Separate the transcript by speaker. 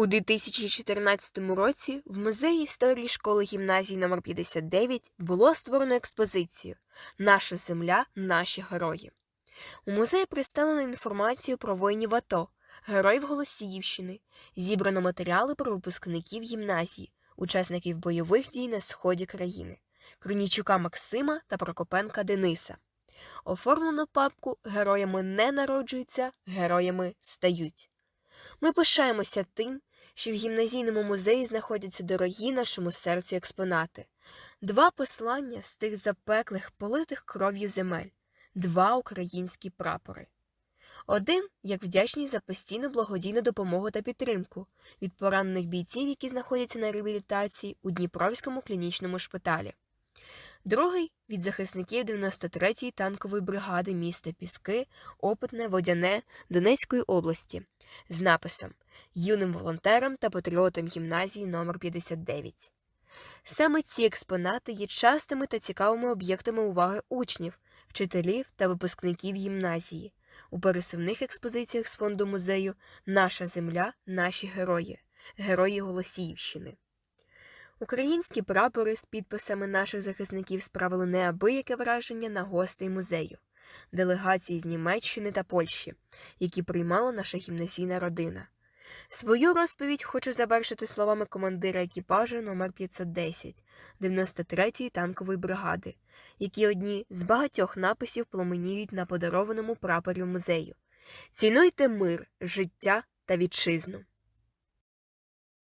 Speaker 1: У 2014 році в музеї історії школи гімназії номер 59 було створено експозицію Наша земля, наші герої. У музеї представлено інформацію про воїнів АТО, героїв Голосіївщини, зібрано матеріали про випускників гімназії, учасників бойових дій на сході країни, Кронічука Максима та Прокопенка Дениса. Оформлено папку Героями не народжуються, героями стають. Ми пишаємося тим, що в гімназійному музеї знаходяться дорогі нашому серцю експонати, два послання з тих запеклих, политих кров'ю земель, два українські прапори. Один як вдячність за постійну благодійну допомогу та підтримку від поранених бійців, які знаходяться на реабілітації у Дніпровському клінічному шпиталі. Другий від захисників 93-ї танкової бригади міста Піски, Опитне, Водяне Донецької області з написом Юним волонтерам та патріотам гімназії номер 59 Саме ці експонати є частими та цікавими об'єктами уваги учнів, вчителів та випускників гімназії. У пересувних експозиціях з фонду музею Наша земля, наші герої, герої Голосіївщини. Українські прапори з підписами наших захисників справили неабияке враження на гостей музею, делегації з Німеччини та Польщі, які приймала наша гімназійна родина. Свою розповідь хочу завершити словами командира екіпажу номер 510 93-ї танкової бригади, які одні з багатьох написів пламеніють на подарованому прапорі музею. Цінуйте мир, життя та вітчизну.